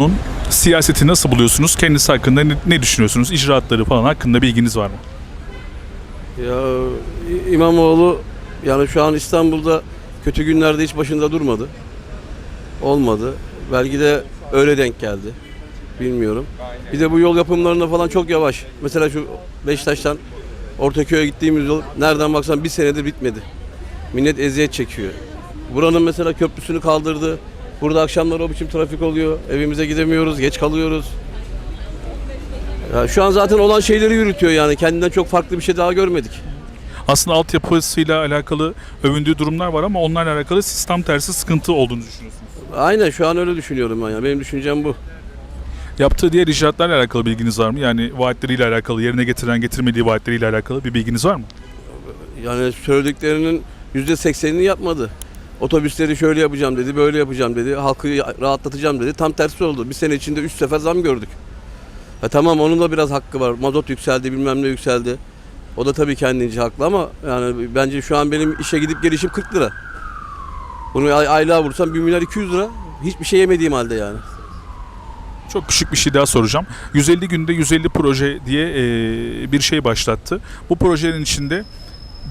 Onun siyaseti nasıl buluyorsunuz? Kendisi hakkında ne, ne düşünüyorsunuz? İcraatları falan hakkında bilginiz var mı? Ya İmamoğlu yani şu an İstanbul'da kötü günlerde hiç başında durmadı. Olmadı. Belki de öyle denk geldi. Bilmiyorum. Bir de bu yol yapımlarında falan çok yavaş. Mesela şu Beşiktaş'tan Ortaköy'e gittiğimiz yol nereden baksan bir senedir bitmedi. Millet eziyet çekiyor. Buranın mesela köprüsünü kaldırdı. Burada akşamlar o biçim trafik oluyor. Evimize gidemiyoruz, geç kalıyoruz. Ya şu an zaten olan şeyleri yürütüyor yani. Kendinden çok farklı bir şey daha görmedik. Aslında altyapısıyla alakalı övündüğü durumlar var ama onlarla alakalı sistem tersi sıkıntı olduğunu düşünüyorsunuz. Aynen şu an öyle düşünüyorum ben ya. Benim düşüncem bu. Yaptığı diğer icraatlarla alakalı bilginiz var mı? Yani vaatleriyle alakalı, yerine getiren getirmediği vaatleriyle alakalı bir bilginiz var mı? Yani söylediklerinin yüzde seksenini yapmadı. Otobüsleri şöyle yapacağım dedi, böyle yapacağım dedi, halkı rahatlatacağım dedi. Tam tersi oldu. Bir sene içinde üç sefer zam gördük. Ha, tamam onun da biraz hakkı var. Mazot yükseldi, bilmem ne yükseldi. O da tabii kendince haklı ama yani bence şu an benim işe gidip gelişim 40 lira. Bunu ay- aylığa vursam 1 milyar 200 lira. Hiçbir şey yemediğim halde yani. Çok küçük bir şey daha soracağım. 150 günde 150 proje diye e, bir şey başlattı. Bu projenin içinde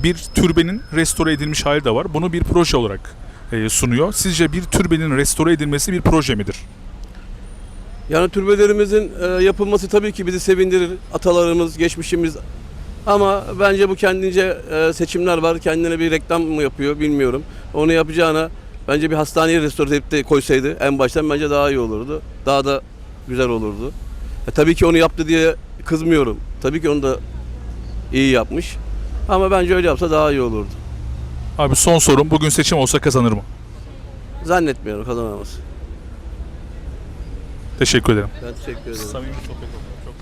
bir türbenin restore edilmiş hali de var. Bunu bir proje olarak sunuyor. Sizce bir türbenin restore edilmesi bir proje midir? Yani türbelerimizin e, yapılması tabii ki bizi sevindirir. Atalarımız, geçmişimiz. Ama bence bu kendince e, seçimler var. Kendine bir reklam mı yapıyor bilmiyorum. Onu yapacağına bence bir hastaneyi restore edip de koysaydı en baştan bence daha iyi olurdu. Daha da güzel olurdu. E, tabii ki onu yaptı diye kızmıyorum. Tabii ki onu da iyi yapmış. Ama bence öyle yapsa daha iyi olurdu. Abi son sorum. Bugün seçim olsa kazanır mı? Zannetmiyorum kazanamaz. Teşekkür ederim. Ben teşekkür ederim. Samimi sohbet oldu. Çok